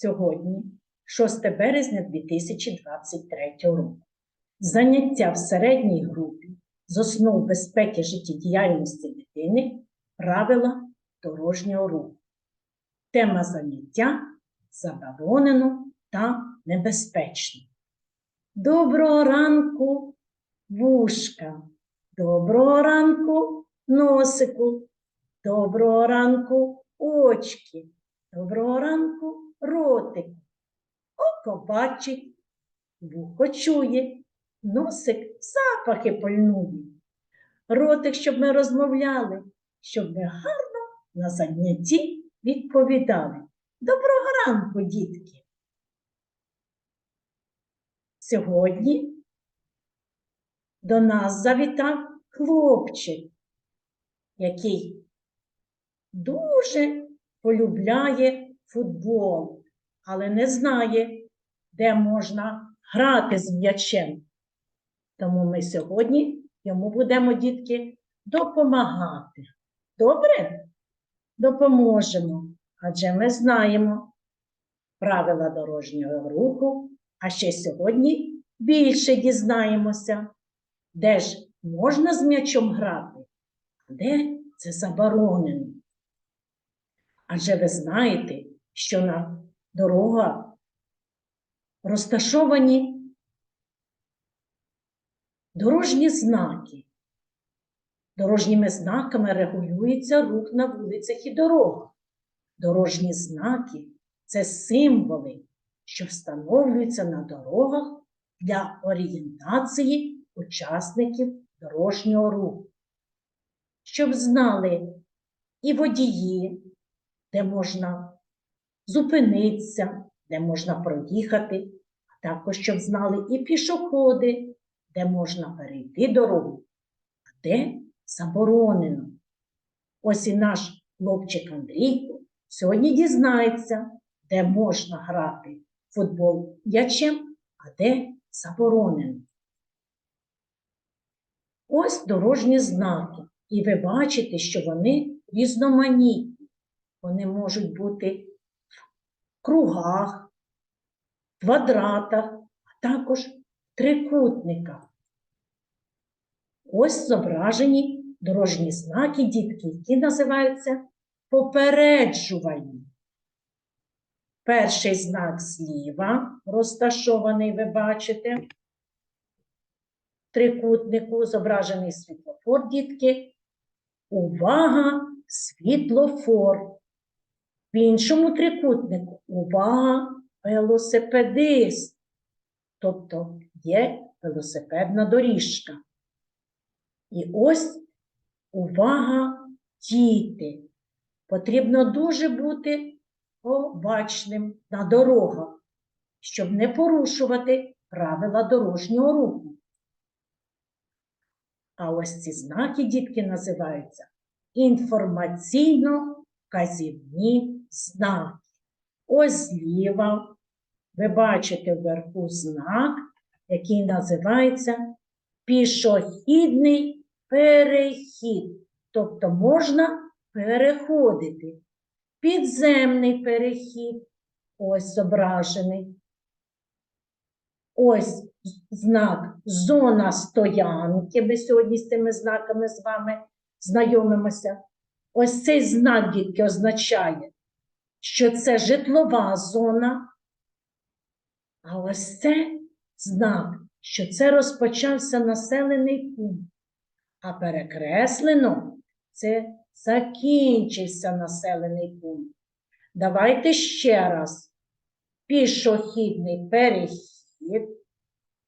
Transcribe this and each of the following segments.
Сьогодні, 6 березня 2023 року. Заняття в середній групі з основ безпеки життєдіяльності дитини правила дорожнього руху. Тема заняття заборонено та небезпечно. Доброго ранку, вушка. Доброго ранку, носику. Доброго ранку, очки. Доброго ранку, ротик. Око бачить, вухо чує, носик запахи пильнує. Ротик, щоб ми розмовляли, щоб ми гарно на занятті відповідали. Доброго ранку, дітки! Сьогодні до нас завітав хлопчик, який дуже полюбляє футбол, але не знає, де можна грати з м'ячем. Тому ми сьогодні йому будемо, дітки, допомагати. Добре? Допоможемо, адже ми знаємо правила дорожнього руху, а ще сьогодні більше дізнаємося, де ж можна з м'ячом грати, а де це заборонено. Адже ви знаєте, що на дорогах розташовані дорожні знаки. Дорожніми знаками регулюється рух на вулицях і дорогах. Дорожні знаки це символи, що встановлюються на дорогах для орієнтації учасників дорожнього руху. Щоб знали і водії, де можна зупинитися, де можна проїхати, а також щоб знали і пішоходи, де можна перейти дорогу, а де заборонено. Ось і наш хлопчик Андрійко сьогодні дізнається, де можна грати футбол м'ячем, а де заборонено. Ось дорожні знаки, і ви бачите, що вони різноманітні. Вони можуть бути кругах, квадратах, а також трикутниках. Ось зображені дорожні знаки, дітки, які називаються попереджувальні. Перший знак зліва розташований, ви бачите. Трикутнику зображений світлофор, дітки. Увага, світлофор. В іншому трикутнику увага, велосипедист. Тобто є велосипедна доріжка. І ось увага, діти. Потрібно дуже бути обачним на дорогах, щоб не порушувати правила дорожнього руху. А ось ці знаки, дітки, називаються інформаційно-вказівні знаки. Ось зліва ви бачите вверху знак, який називається пішохідний перехід. Тобто можна переходити. Підземний перехід, ось зображений. Ось знак зона стоянки. Ми сьогодні з цими знаками з вами знайомимося. Ось цей знак, дітки, означає, що це житлова зона. А ось це знак, що це розпочався населений пункт. А перекреслено це закінчився населений пункт. Давайте ще раз. Пішохідний перехід,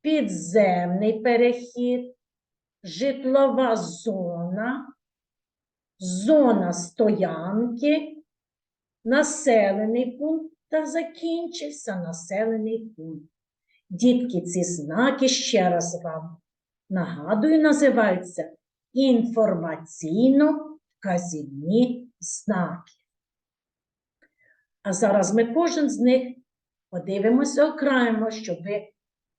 підземний перехід, житлова зона, зона стоянки, населений пункт та закінчився населений пункт. Дітки, ці знаки ще раз вам нагадую, називаються інформаційно-вказівні знаки. А зараз ми кожен з них подивимося окремо, щоб ви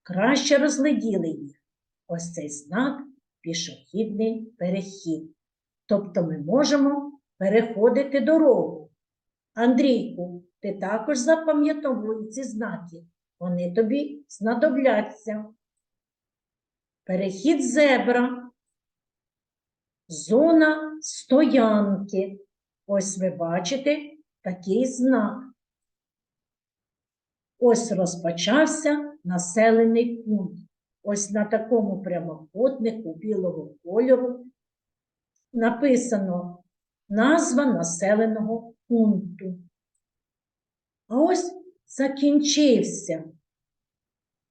краще розгляділи їх. Ось цей знак пішохідний перехід. Тобто ми можемо переходити дорогу. Андрійку, ти також запам'ятовуй ці знаки. Вони тобі знадобляться. Перехід зебра. Зона стоянки. Ось ви бачите такий знак. Ось розпочався населений пункт. Ось на такому прямокутнику білого кольору написано назва населеного пункту. А ось закінчився.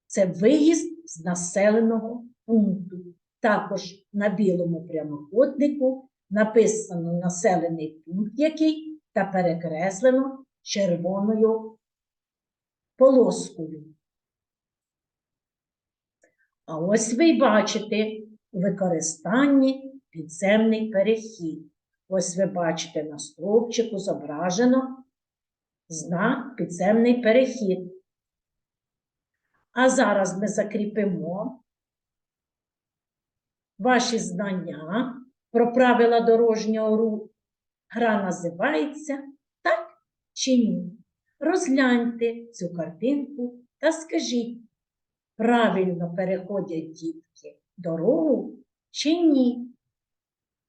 Це виїзд з населеного пункту. Також на білому прямокутнику написано населений пункт, який та перекреслено червоною полоскою. А ось ви бачите у використанні підземний перехід. Ось ви бачите на стовпчику зображено знак підземний перехід. А зараз ми закріпимо ваші знання про правила дорожнього руху. Гра називається так чи ні. Розгляньте цю картинку та скажіть, правильно переходять дітки дорогу чи ні?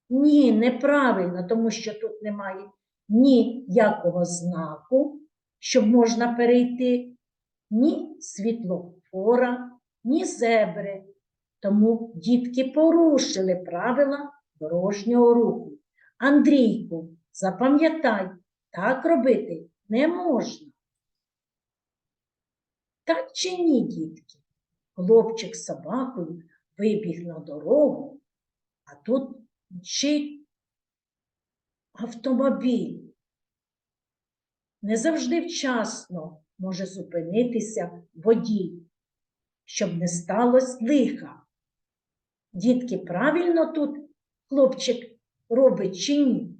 Ні, неправильно, тому що тут немає ніякого знаку, щоб можна перейти, ні світлофора, ні зебри. Тому дітки порушили правила дорожнього руху. Андрійку, запам'ятай, так робити не можна. Так чи ні, дітки? Хлопчик з собакою вибіг на дорогу, а тут мчить автомобіль. Не завжди вчасно може зупинитися водій, щоб не сталося лиха. Дітки, правильно тут хлопчик робить чи ні?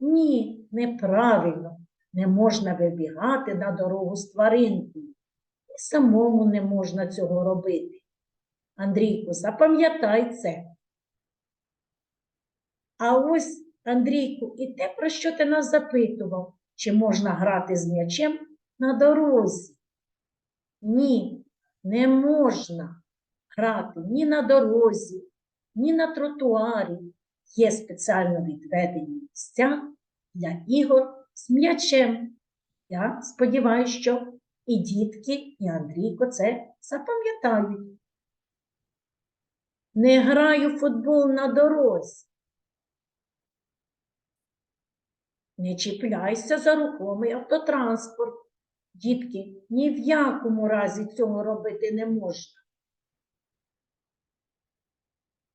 Ні, неправильно. Не можна вибігати на дорогу з тваринкою. І самому не можна цього робити. Андрійку, запам'ятай це. А ось, Андрійку, і те, про що ти нас запитував, чи можна грати з м'ячем на дорозі? Ні, не можна грати ні на дорозі, ні на тротуарі. Є спеціально відведені місця для ігор з м'ячем. Я сподіваюся, що і дітки, і Андрійко це запам'ятають. Не граю футбол на дорозі. Не чіпляйся за рухомий автотранспорт. Дітки, ні в якому разі цього робити не можна.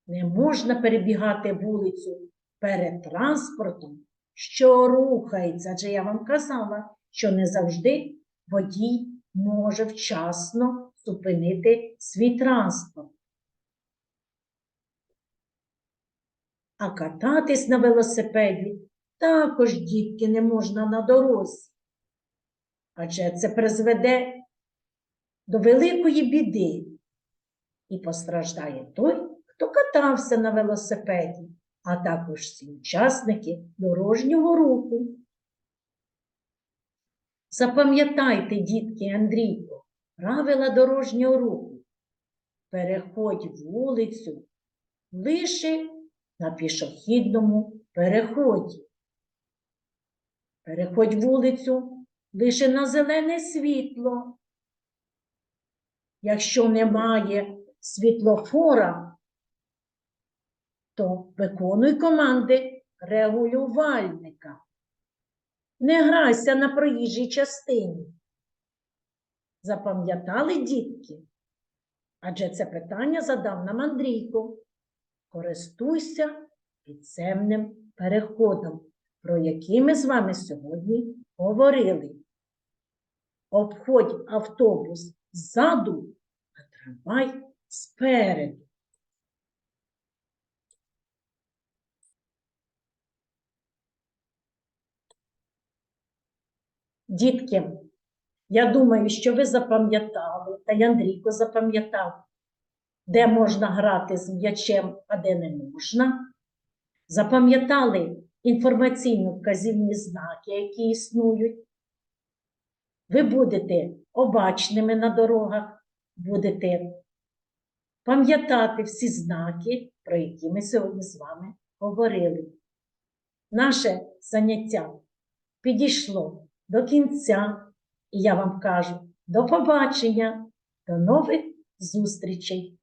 Не можна перебігати вулицю перед транспортом, що рухається, адже я вам казала, що не завжди водій може вчасно зупинити свій транспорт. А кататись на велосипеді також, дітки, не можна на дорозі. Адже це призведе до великої біди і постраждає той, хто катався на велосипеді, а також всі учасники дорожнього руху. Запам'ятайте, дітки Андрійко, правила дорожнього руху. Переходь вулицю лише на пішохідному переході. Переходь вулицю лише на зелене світло. Якщо немає світлофора, то виконуй команди регулювальника. Не грайся на проїжджій частині. Запам'ятали, дітки? Адже це питання задав нам Андрійко. Користуйся підземним переходом, про який ми з вами сьогодні говорили. Обходь автобус ззаду, а трамвай спереду. Дітки, я думаю, що ви запам'ятали, та й Андрійко запам'ятав, де можна грати з м'ячем, а де не можна. Запам'ятали інформаційно-вказівні знаки, які існують. Ви будете обачними на дорогах, будете пам'ятати всі знаки, про які ми сьогодні з вами говорили. Наше заняття підійшло до кінця, і я вам кажу до побачення, до нових зустрічей!